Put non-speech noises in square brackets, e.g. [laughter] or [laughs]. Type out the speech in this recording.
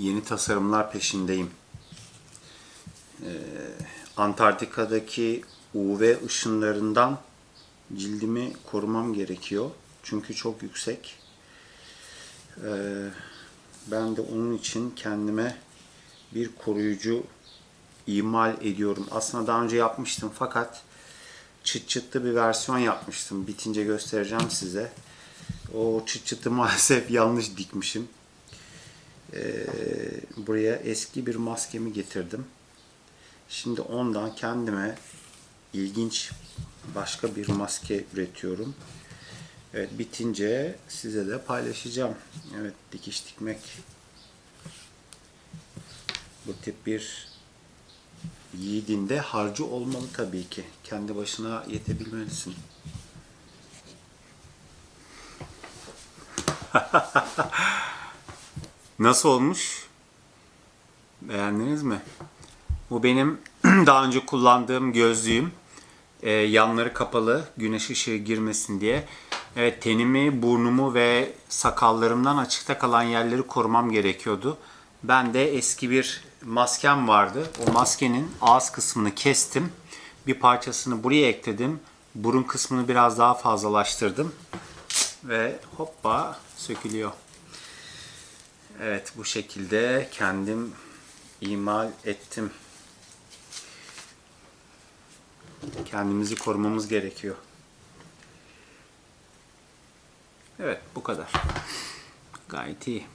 yeni tasarımlar peşindeyim. Ee, Antarktika'daki UV ışınlarından cildimi korumam gerekiyor. Çünkü çok yüksek. Ee, ben de onun için kendime bir koruyucu imal ediyorum. Aslında daha önce yapmıştım fakat çıt çıtlı bir versiyon yapmıştım. Bitince göstereceğim size. O çıt çıtı [laughs] maalesef yanlış dikmişim. Ee, buraya eski bir maskemi getirdim. Şimdi ondan kendime ilginç başka bir maske üretiyorum. Evet bitince size de paylaşacağım. Evet dikiş dikmek bu tip bir yiğidin de harcı olmalı tabii ki. Kendi başına yetebilmelisin. [laughs] Nasıl olmuş? Beğendiniz mi? Bu benim [clears throat] daha önce kullandığım gözlüğüm. Ee, yanları kapalı, güneş ışığı girmesin diye. Evet, tenimi, burnumu ve sakallarımdan açıkta kalan yerleri korumam gerekiyordu. Ben de eski bir maskem vardı. O maskenin ağız kısmını kestim. Bir parçasını buraya ekledim. Burun kısmını biraz daha fazlalaştırdım. Ve hoppa sökülüyor. Evet bu şekilde kendim imal ettim. Kendimizi korumamız gerekiyor. Evet bu kadar. Gayet iyi.